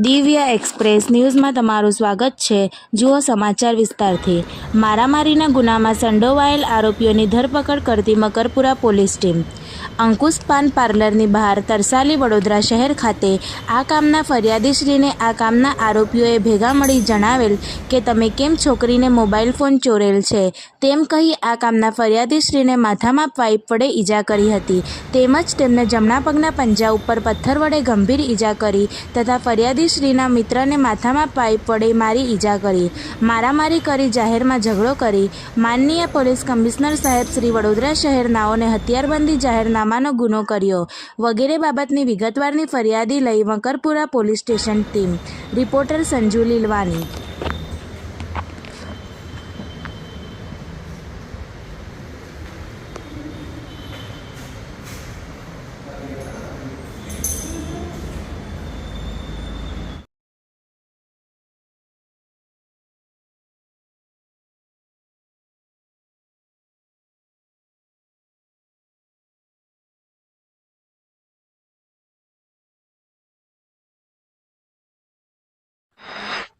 દિવ્ય એક્સપ્રેસ ન્યૂઝમાં તમારું સ્વાગત છે. જુઓ સમાચાર વિસ્તારથી. મારામારીના ગુનામાં સંડોવાયેલ આરોપીઓની ધરપકડ કરતી મકરપુરા પોલીસ ટીમ. અંકુશ પાન પાર્લરની બહાર તરસાલી વડોદરા શહેર ખાતે આ કામના ફરિયાદીશ્રીને આ કામના આરોપીઓએ ભેગા મળી જણાવેલ કે તમે કેમ છોકરીને મોબાઈલ ફોન ચોરેલ છે તેમ કહી આ કામના ફરિયાદીશ્રીને માથામાં પાઇપ વડે ઈજા કરી હતી. તેમજ તેમને જમણા પગના પંજા ઉપર પથ્થર વડે ગંભીર ઈજા કરી તથા ફરિયાદીશ્રીના મિત્રને માથામાં પાઇપ વડે મારી ઈજા કરી, મારામારી કરી, જાહેરમાં ઝઘડો કરી. માનનીય પોલીસ કમિશનર સાહેબ શ્રી વડોદરા શહેરનાઓને હથિયારબંધી જાહેરનામાનો ગુનો કર્યો. વગેરે બાબતની વિગતવારની ફરિયાદી લઈ Makarpura police station team. Reporter Sanju Lilvani.